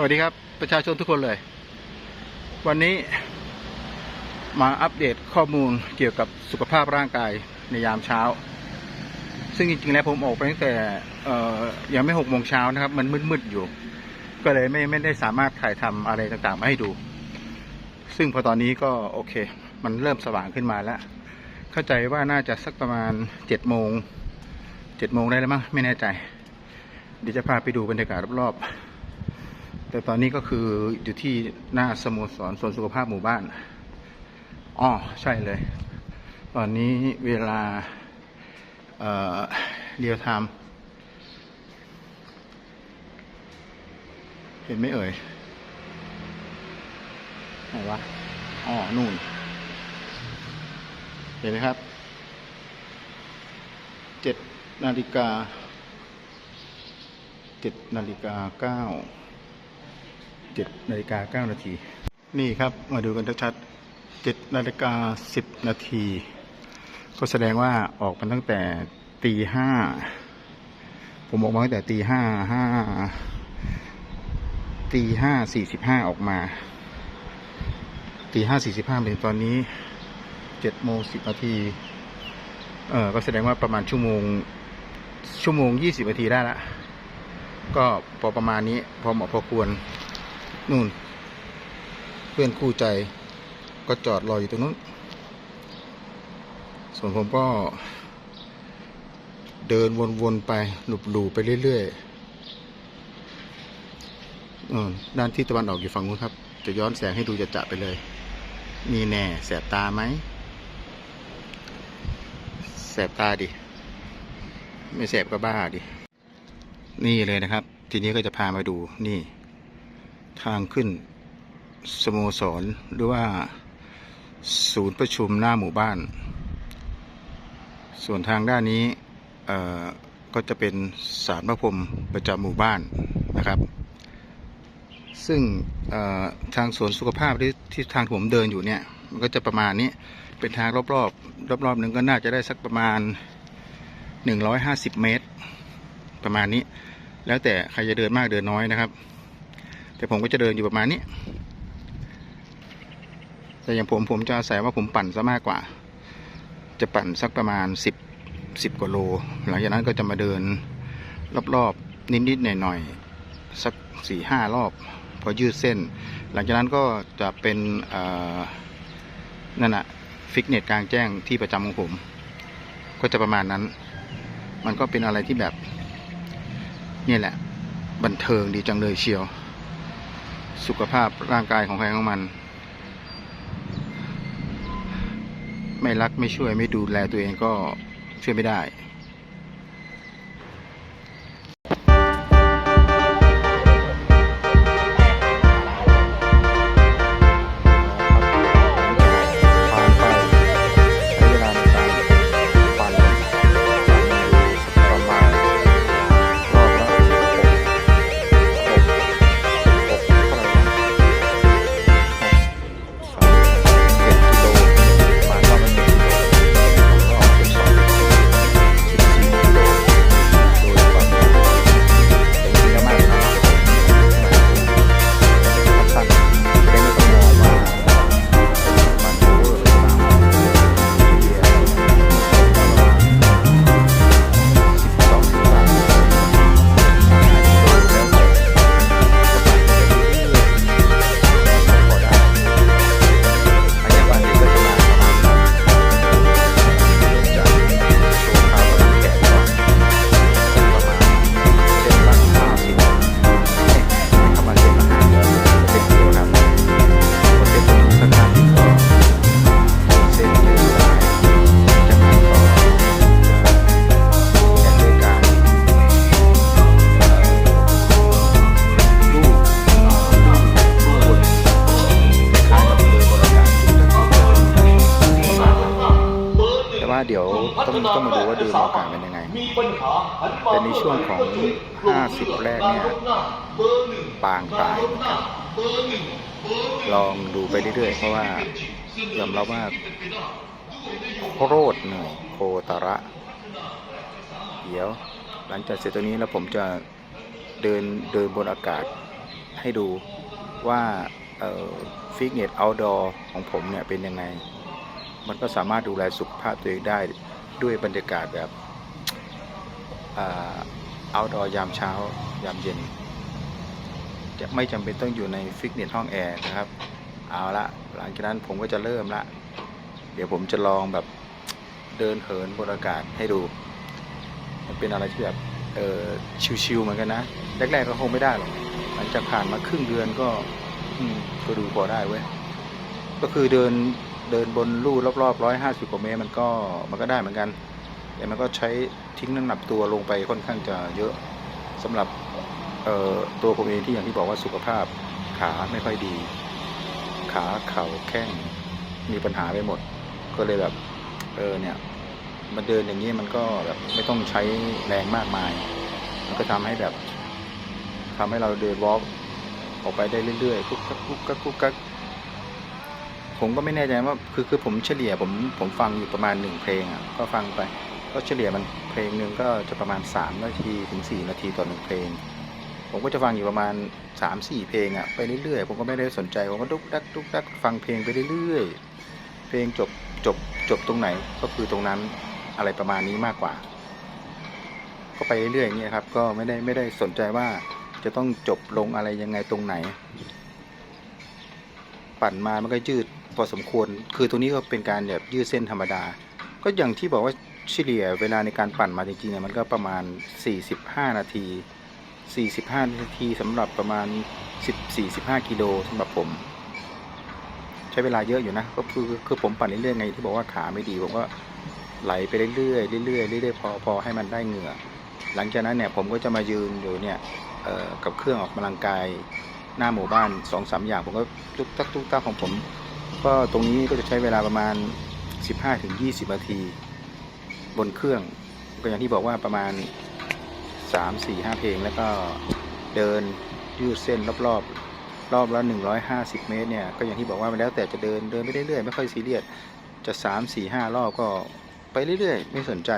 สวัสดีครับประชาชนทุกคนเลย วันนี้มาอัปเดตข้อมูลเกี่ยวกับสุขภาพร่างกายในยามเช้า ซึ่งจริงๆแล้วผมออกไปตั้งแต่ยังไม่หกโมงเช้านะครับ มันมืดๆอยู่ ก็เลยไม่ไม่ได้สามารถถ่ายทำอะไรต่างๆมาให้ดู ซึ่งพอตอนนี้ก็โอเค มันเริ่มสว่างขึ้นมาแล้ว เข้าใจว่าน่าจะสักประมาณเจ็ดโมงเจ็ดโมงได้แล้วมั้งไม่แน่ใจเดี๋ยวจะพาไปดูบรรยากาศรอบๆ แต่ตอนนี้ก็คืออยู่ที่หน้าสโมสรส่วนสุขภาพหมู่บ้านอ๋อใช่เลย ตอนนี้เวลาเรียวไทม์เห็นไหมเอ่ยไหนวะอ๋อนู่น เห็นไหมครับเจ็ดนาฬิกาเจ็ดนาฬิกาเก้า เจ็ดนาฬิกาเก้านาทีนี่ครับมาดูกันชัดๆเจ็ดนาฬิกาสิบนาทีก็แสดงว่าออกมาตั้งแต่ตีห้าผมออกมาตั้งแต่ตีห้าห้าตีห้าสี่สิบห้าออกมาตีห้าสี่สิบห้าเป็นตอนนี้เจ็ดโมงสิบนาทีเออก็แสดงว่าประมาณชั่วโมง ชั่วโมงยี่สิบนาทีได้ละ ก็พอประมาณนี้ พอเหมาะพอควร นู่น เพื่อนคู่ใจก็จอดรออยู่ตรงนู้น ส่วนผมก็ เดินวนๆไปหลบหลูไปเรื่อยๆด้านที่ตะวันออกอยู่ฝั่งนู้นครับ จะย้อนแสงให้ดูจะจะไปเลยนี่แน่แสบตาไหม แสบตาดิ ไม่แสบก็บ้าดิ นี่เลยนะครับ ทีนี้ก็จะพามาดูนี่ ทางขึ้นสโมสรหรือว่าศูนย์ประชุมหน้าหมู่บ้าน ส่วนทางด้านนี้ก็จะเป็นศาลพระพรมประจำหมู่บ้านนะครับ ซึ่งทางสวนสุขภาพที่ที่ทางผมเดินอยู่เนี่ยมันก็จะประมาณนี้เป็นทางรอบๆรอบๆหนึ่งก็น่าจะได้สักประมาณ 150 เมตร ประมาณนี้ แล้วแต่ใครจะเดินมากเดินน้อยนะครับ แต่ผมก็จะเดินอยู่ประมาณนี้ แต่อย่างผมผมจะอาศัยว่าผมปั่นซะมากกว่า จะปั่นสักประมาณ 10 10กว่าโล หลังจากนั้นก็จะมาเดินรอบๆนิดๆหน่อยๆสักสี่ห้ารอบ พอยืดเส้น หลังจากนั้นก็จะเป็นเอ่นั่นอะฟิตเนสกลางแจ้งที่ประจำของผม ก็จะประมาณนั้น มันก็เป็นอะไรที่แบบนี่แหละ บันเทิงดีจังเลยเชียว สุขภาพร่างกายของใครของมัน ไม่รักไม่ช่วยไม่ดูแลตัวเองก็ช่วยไม่ได้ ต้องมาดูว่าเดินบนอากาศเป็นยังไง แต่ในช่วงของ 50 แรกเนี่ยปางตายนะครับลองดูไปเรื่อยๆ เพราะว่ายอมรับว่าโคตรเหนื่อยโคตระ เดี๋ยว หลังจากเสร็จตัวนี้แล้วผมจะเดินเดินบนอากาศให้ดูว่าฟิตเนสเอาดอร์ของผมเนี่ยเป็นยังไง มันก็สามารถดูแลสุขภาพตัวเองได้ ด้วยบรรยากาศแบบเอาดอยามเช้ายามเย็น จะไม่จำเป็นต้องอยู่ในฟิตเนสห้องแอร์นะครับ เอาละหลังจากนั้นผมก็จะเริ่มละ เดี๋ยวผมจะลองแบบเดินเหินบนอากาศให้ดู มันเป็นอะไรที่แบบเออชิวๆเหมือนกันนะแรกๆก็คงไม่ได้หรอกหลังจากผ่านมาครึ่งเดือนก็อืก็ดูพอได้เว้ยก็คือเดิน เดินบนลู่รอบๆร้อยห้าสิบกว่าเมตรมันก็มันก็ได้เหมือนกัน แต่มันก็ใช้ทิ้งน้ำหนักตัวลงไปค่อนข้างจะเยอะสำหรับเตัวผมเองที่อย่างที่บอกว่าสุขภาพขาไม่ค่อยดี ขาเข่าแข้งมีปัญหาไปหมด ก็เลยแบบเออเนี่ยมันเดินอย่างนี้มันก็แบบไม่ต้องใช้แรงมากมาย มันก็ทำให้แบบทำให้เราเดินวอล์กออกไปได้เรื่อยๆกุ๊กกักกุ๊กกักกุ๊กกัก ผมก็ไม่แน่ใจว่าคือคือผมเฉลี่ยผมผมฟังอยู่ประมาณหนึ่งเพลงอะก็ฟังไป ก็เฉลี่ยมันเพลงหนึ่งก็จะประมาณ 3 นาทีถึง 4 นาทีต่อหนึ่งเพลง ผมก็จะฟังอยู่ประมาณ 3-4 เพลงอะไปเรื่อยๆผมก็ไม่ได้สนใจผมก็ดุกดักดุกดักฟังเพลงไปเรื่อยๆเพลงจบจบจบตรงไหนก็คือตรงนั้นอะไรประมาณนี้มากกว่า ก็ไปเรื่อยๆอย่างเงี้ยครับ ก็ไม่ได้ไม่ได้สนใจว่าจะต้องจบลงอะไรยังไงตรงไหน ปั่นมามันก็ยืด พอสมควร คือตรงนี้ก็เป็นการแบบยืดเส้นธรรมดา ก็อย่างที่บอกว่าเฉลี่ยเวลาในการปั่นมาจริงๆเนี่ยมันก็ประมาณ 45 นาที 45 นาทีสำหรับประมาณ10-45กิโลสำหรับผม ใช้เวลาเยอะอยู่นะ ก็คือคือผมปั่นเรื่อยๆไงที่บอกว่าขาไม่ดีผมก็ไหลไปเรื่อยๆเรื่อยๆเรื่อยๆพอพอให้มันได้เหงื่อ หลังจากนั้นเนี่ยผมก็จะมายืนอยู่เนี่ยกับเครื่องออกกำลังกายหน้าหมู่บ้าน2องสามอย่างผมก็ตุ๊กตักตุ๊กตักของผม ก็ตรงนี้ก็จะใช้เวลาประมาณ 15-20 นาที บนเครื่อง ก็อย่างที่บอกว่าประมาณ 3 4 5 เพลง แล้วก็เดินยืดเส้นรอบๆ รอบละ150 เมตรเนี่ย ก็อย่างที่บอกว่ามันแล้วแต่จะเดินเดินไปเรื่อยๆ ไม่ค่อยซีเรียส จะ 3 4 5 รอบก็ไปเรื่อยๆ ไม่สนใจ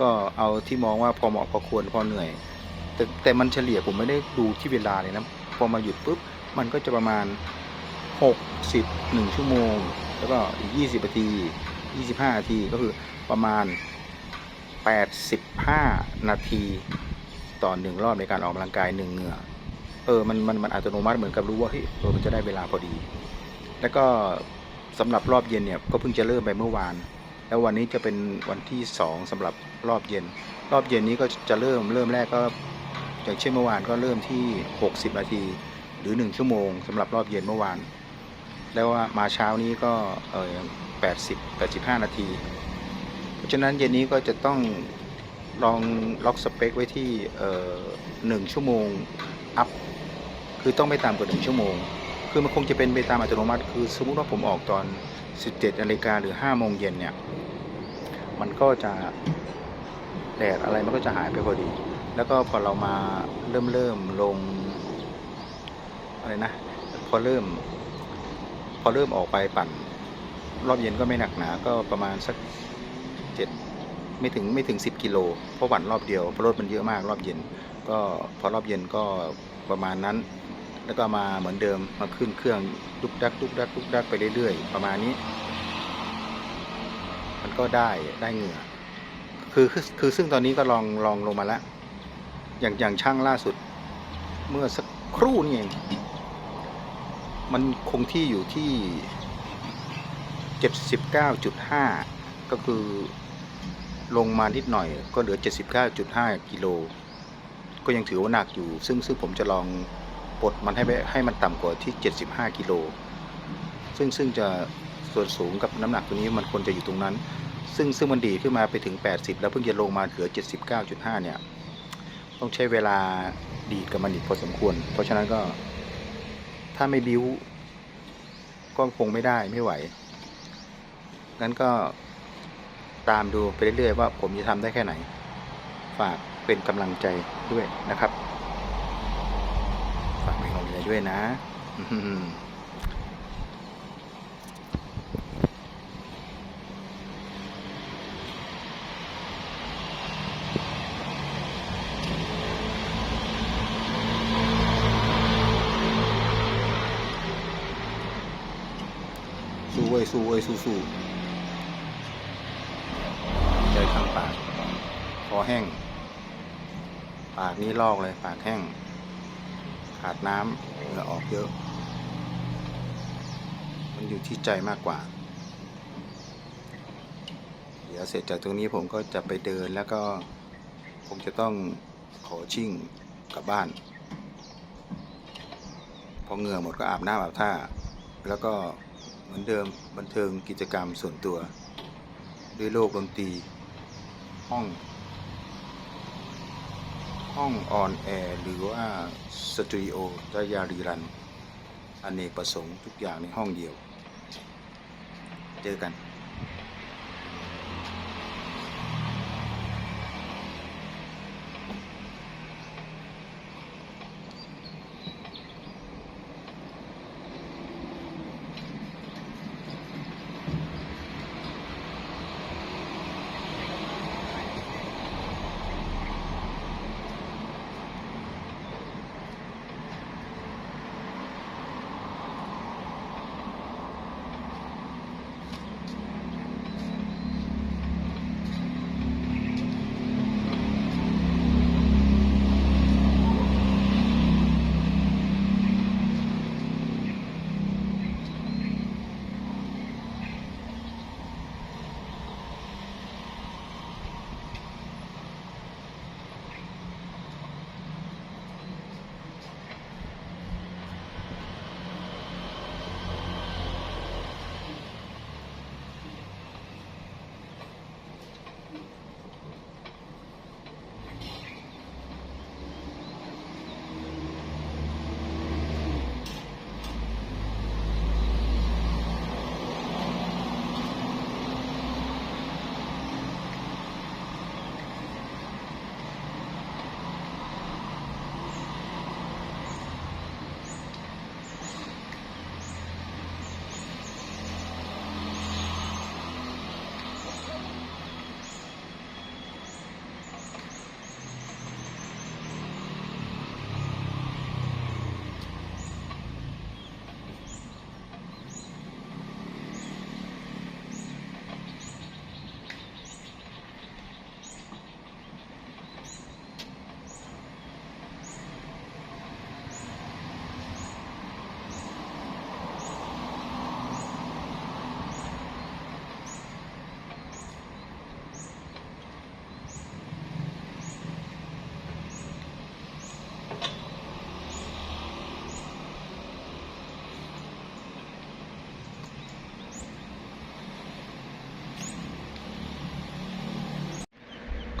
ก็เอาที่มองว่าพอเหมาะพอควรพอเหนื่อย แต่แต่มันเฉลี่ยผมไม่ได้ดูที่เวลาเลยนะ พอมาหยุดปุ๊บ มันก็จะประมาณ 60 1ชั่วโมง แล้วก็อีก 20นาที 25นาทีก็คือประมาณ 85 นาที ต่อหนึ่งรอบในการออกกำลังกายหนึ่งเหงื่อเออมันมันมันอัตโนมัติเหมือนกับรู้ว่าเฮ้ยเออมันจะได้เวลาพอดี แล้วก็สำหรับรอบเย็นเนี่ยก็เพิ่งจะเริ่มไปเมื่อวาน แล้ววันนี้จะเป็นวันที่สองสำหรับรอบเย็น รอบเย็นนี้ก็จะเริ่มเริ่มแรกก็อย่างเช่นเมื่อวานก็เริ่มที่ 60 นาที หรือ 1 ชั่วโมงสำหรับรอบเย็นเมื่อวาน แล้วว่ามาเช้านี้ก็เออ80 85นาที เพราะฉะนั้นเย็นนี้ก็จะต้องลองล็อกสเปคไว้ที่เออหนึ่งชั่วโมงอัพคือต้องไม่ต่ำกว่าหนึ่งชั่วโมง คือมันคงจะเป็นไปตามอัตโนมัติ คือสมมุติว่าผมออกตอน 17นาฬิกาหรือ5โมงเย็นเนี่ย มันก็จะแดดอะไรมันก็จะหายไปพอดี แล้วก็พอเรามาเริ่มเริ่มลงอะไรนะ พอเริ่ม พอเริ่มออกไปปั่น รอบเย็นก็ไม่หนักหนา ก็ประมาณสักเจ็ดไม่ถึงไม่ถึงสิบกิโล เพราะปั่นรอบเดียวเพราะรถมันเยอะมากรอบเย็น ก็พอรอบเย็นก็ประมาณนั้น แล้วก็มาเหมือนเดิมมาขึ้นเครื่องดุกดักดุกดักดุกดักไปเรื่อยๆ ประมาณนี้ มันก็ได้ได้เหงื่อคือคือคือซึ่งตอนนี้ก็ลองลองลงมาแล้ว อย่างอย่างช่างล่าสุด เมื่อสักครู่นี่เอง มันคงที่อยู่ที่ 79.5 ก็คือลงมานิดหน่อยก็เหลือ 79.5 กิโล ก็ยังถือว่าหนักอยู่ ซึ่งซึ่งผมจะลองปลดมันให้ให้มันต่ำกว่าที่ 75 กิโล ซึ่งซึ่งจะส่วนสูงกับน้ำหนักตัวนี้มันควรจะอยู่ตรงนั้น ซึ่งซึ่งมันดีขึ้นมาไปถึง 80 แล้วเพิ่งจะลงมาเหลือ 79.5 เนี่ย ต้องใช้เวลาดีดกับมันอีกพอสมควร เพราะฉะนั้นก็ ถ้าไม่บิ้ว ก็คงไม่ได้ไม่ไหว งั้นก็ตามดูไปเรื่อยๆว่าผมจะทำได้แค่ไหน ฝากเป็นกำลังใจด้วยนะครับ ฝากเป็นกำลังใจด้วยนะ วยสู้เว้ยสู้สู้ใจข้างปากคอแห้ง ปากนี้ลอกเลยปากแห้ง ขาดน้ำเหงื่อออกเยอะ มันอยู่ที่ใจมากกว่า เดี๋ยวเสร็จจากตรงนี้ผมก็จะไปเดินแล้วก็ผมจะต้องขอชิ่งกลับบ้าน พอเหงื่อหมดก็อาบน้ำอาบท่า แล้วก็ เหมือนเดิมบันเทิงกิจกรรมส่วนตัว ด้วยโลกดนตรี ห้อง ห้องออนแอร์หรือว่าสตูดิโอทายารีรันอเนกประสงค์ทุกอย่างในห้องเดียว เจอกัน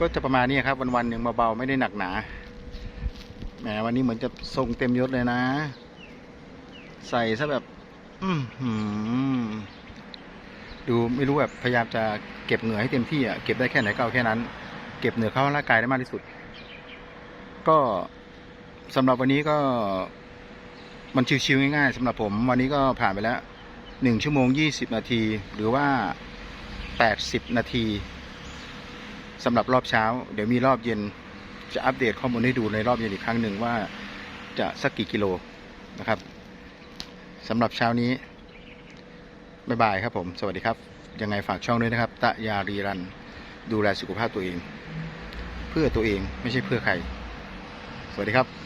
ก็จะประมาณนี้ครับ วันวันๆหนึ่งเบาๆไม่ได้หนักหนาแหมวันนี้เหมือนจะทรงเต็มยศเลยนะ ใส่ซะแบบ อืดูไม่รู้แบบพยายามจะเก็บเหงื่อให้เต็มที่อะเก็บได้แค่ไหนก็เอาแค่นั้น เก็บเหนือเข้าร่างกายได้มากที่สุด ก็สำหรับวันนี้ก็ มันชิวๆง่ายๆสำหรับผม วันนี้ก็ผ่านไปแล้วหนึ่งชั่วโมงยี่สิบนาที หรือว่าแปดสิบนาที สำหรับรอบเช้า เดี๋ยวมีรอบเย็นจะอัปเดตข้อมูลให้ดูในรอบเย็นอีกครั้งหนึ่งว่าจะสักกี่กิโลนะครับสำหรับเช้านี้บ๊ายบายครับผม สวัสดีครับ ยังไงฝากช่องด้วยนะครับ ตะยารีรัน ดูแลสุขภาพตัวเอง เพื่อตัวเองไม่ใช่เพื่อใคร สวัสดีครับ